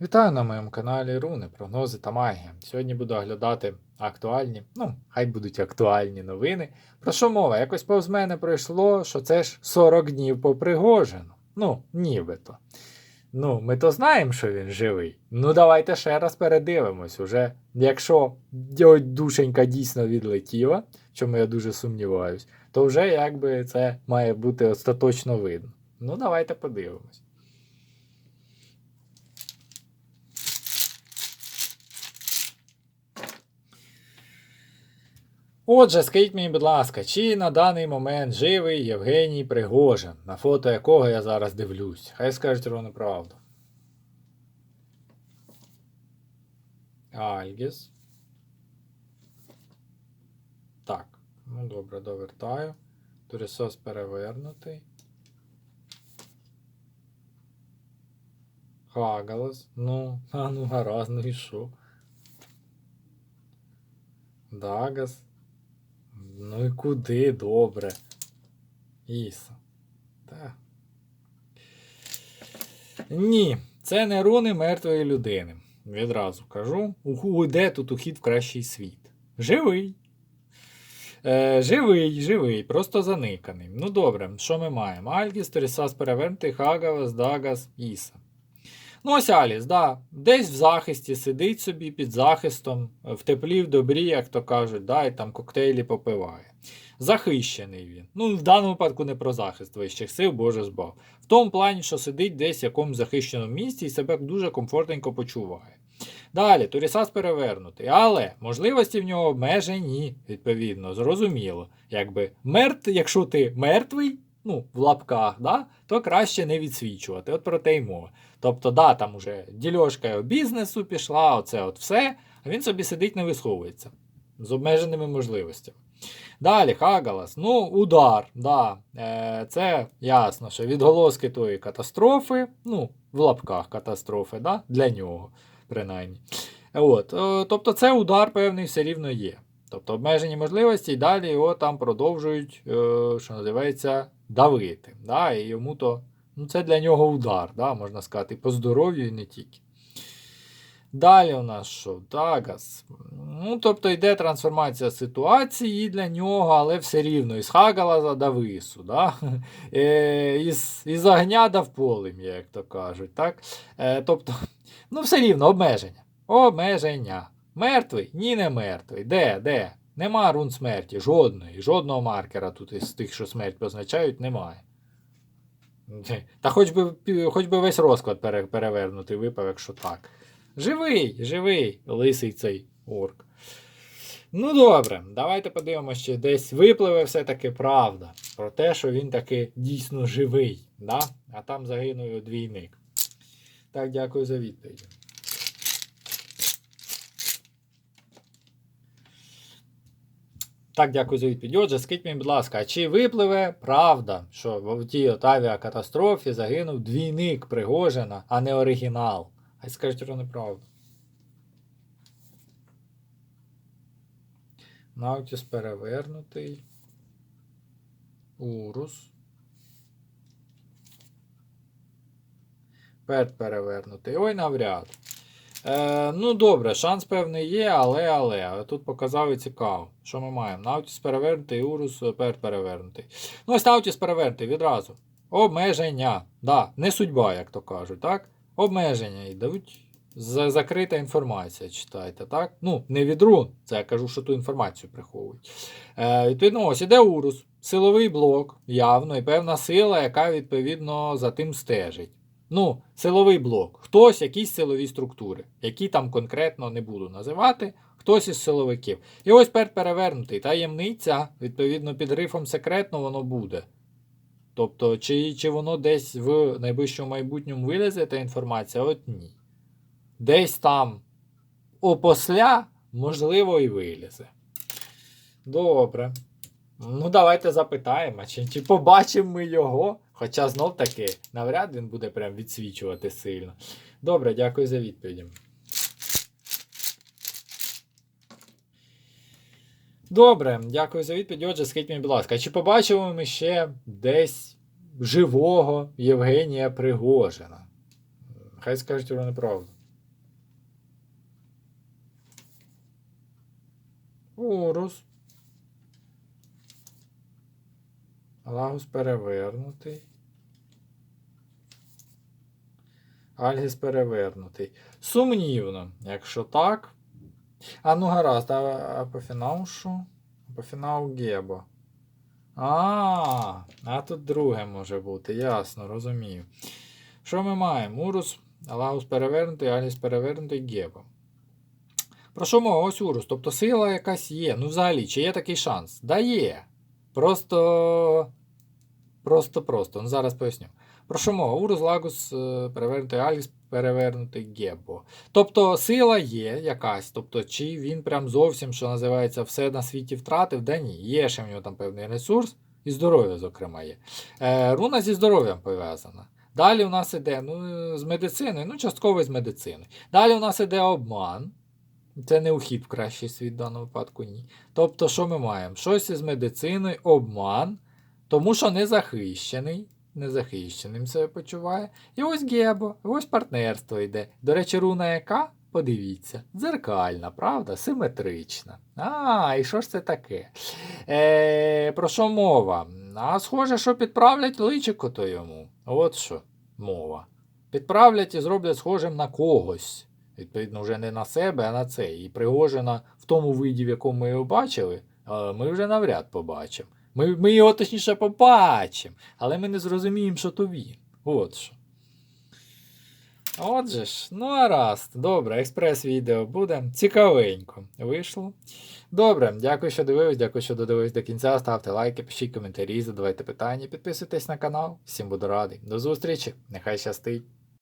Вітаю на моєму каналі Руни, прогнози та магія. Сьогодні буду оглядати актуальні, ну, хай будуть актуальні новини. Про що мова? Якось повз мене пройшло, що це ж 40 днів по Пригожину. Ну, нібито. Ну, ми то знаємо, що він живий. Ну, давайте ще раз передивимось. Уже якщо душенька дійсно відлетіла, чому я дуже сумніваюсь, то вже якби це має бути остаточно видно. Ну, давайте подивимось. Отже, скажіть мені, будь ласка, чи на даний момент живий Євгеній Пригожин, на фото якого я зараз дивлюсь? Хай скажуть ровно правду. Альгіс. Так, ну добре, довертаю. Турісос перевернутий. Хагалас. Ну, а ну гаразд, ну і що? Дагас. Ну і куди добре. Іса. Так. Ні, це не руни мертвої людини. Відразу кажу. Уху, де тут ухід в кращий світ? Живий. Е, живий, живий, просто заниканий. Ну добре, що ми маємо? Альгіс, Торісас перевернутий, Хагавас, Дагас, Іса. Ну, ось Аліс, да, десь в захисті сидить собі під захистом, в теплі, в добрі, як то кажуть, да, і там коктейлі попиває. Захищений він. Ну, в даному випадку не про захист вищих сил, Боже збав. В тому плані, що сидить десь в якомусь захищеному місці і себе дуже комфортненько почуває. Далі, Турісас перевернутий, але можливості в нього обмежені, відповідно, зрозуміло. Якби мертв, якщо ти мертвий, ну, в лапках, да, то краще не відсвічувати. От про те й мова. Тобто, да, там уже дільошка бізнесу пішла, оце от все, а він собі сидить не висовується з обмеженими можливостями. Далі, Хагалас, ну, удар, да, е, це ясно, що відголоски тої катастрофи, ну, в лапках катастрофи, да, для нього, принаймні. От, е, тобто, це удар певний все рівно є. Тобто обмежені можливості, і далі його там продовжують, е, що називається, давити. Да, і йому то Ну, це для нього удар, да, можна сказати, по здоров'ю і не тільки. Далі у нас що? Дагас. Ну, тобто йде трансформація ситуації для нього, але все рівно із Хагалаза до вису. Да? Е, із, із огня до в полум'я, як то кажуть. Так? Е, тобто, ну, все рівно обмеження. Обмеження. Мертвий? Ні, не мертвий. Де? Де? Нема рун смерті, жодної. Жодного маркера тут із тих, що смерть позначають, немає. Та хоч би, хоч би весь розклад пере, перевернути випав, якщо так. Живий, живий, лисий цей орк. Ну добре, давайте подивимося, чи десь випливе все-таки правда про те, що він таки дійсно живий. Да? А там загинув двійник. Так, дякую за відповідь. Так, дякую за відповідь. Отже, скажіть мені, будь ласка, чи випливе правда, що в тій от авіакатастрофі загинув двійник Пригожина, а не оригінал? Хай скажуть, що неправда. Наутіс перевернутий. Урус. Пет перевернутий. Ой, навряд. Е, ну, добре, шанс певний є, але, але. Тут показав і цікаво. Що ми маємо? Наутіс перевернутий, Урус пер перевернутий. Ну, ось Наутіс перевернутий відразу. Обмеження. Да, не судьба, як то кажуть, так? Обмеження йдуть. За- Закрита інформація, читайте, так? Ну, не від рун, це я кажу, що ту інформацію приховують. Е, відповідно, ось іде Урус, силовий блок, явно, і певна сила, яка відповідно за тим стежить. Ну, силовий блок. Хтось, якісь силові структури, які там конкретно не буду називати, хтось із силовиків. І ось пер перевернутий. Таємниця, відповідно, під грифом секретно воно буде. Тобто, чи, чи воно десь в найближчому майбутньому вилізе та інформація? От ні. Десь там опосля, можливо, і вилізе. Добре. Ну, давайте запитаємо, чи, чи побачимо ми його. Хоча знов таки навряд він буде прям відсвічувати сильно. Добре, дякую за відповіді. Добре, дякую за відповідь. Отже, скажіть мені, будь ласка, чи побачимо ми ще десь живого Євгенія Пригожина? Хай скажуть вони правду. Урус. Лагус перевернутий. Альгіс перевернутий. Сумнівно, якщо так. А ну гаразд, а, по фіналу що? По фіналу Гебо. А, а тут друге може бути, ясно, розумію. Що ми маємо? Урус, Лагус перевернутий, Альгіс перевернутий, Гебо. Про що мова? Ось Урус. Тобто сила якась є. Ну, взагалі, чи є такий шанс? Да є. Просто. Просто, просто. Ну, зараз поясню. Про що мова? Урус, Лагус, е, перевернутий Альгіс, перевернутий Гебо. Тобто сила є якась. Тобто, чи він прям зовсім, що називається, все на світі втратив? Да ні. Є ще в нього там певний ресурс, і здоров'я, зокрема, є. Е, руна зі здоров'ям пов'язана. Далі у нас іде ну, з медициною, ну, частково з медициною. Далі у нас іде обман. Це не ухід в кращий світ в даному випадку, ні. Тобто, що ми маємо? Щось із медициною, обман, тому що не захищений. Незахищеним себе почуває. І ось Гебо, ось партнерство йде. До речі, руна яка? Подивіться, дзеркальна, правда? Симетрична. А, і що ж це таке? Е, про що мова? А схоже, що підправлять личико то йому. От що мова. Підправлять і зроблять схожим на когось. Відповідно, вже не на себе, а на це. І Пригожина в тому виді, в якому ми його бачили, е, ми вже навряд побачимо. Ми, ми його точніше побачимо, але ми не зрозуміємо, що то він. От що. Отже ж, ну а раз. Добре, експрес-відео буде. Цікавенько вийшло. Добре, дякую, що дивились, дякую, що додивились до кінця. Ставте лайки, пишіть коментарі, задавайте питання, підписуйтесь на канал. Всім буду радий. До зустрічі, нехай щастить!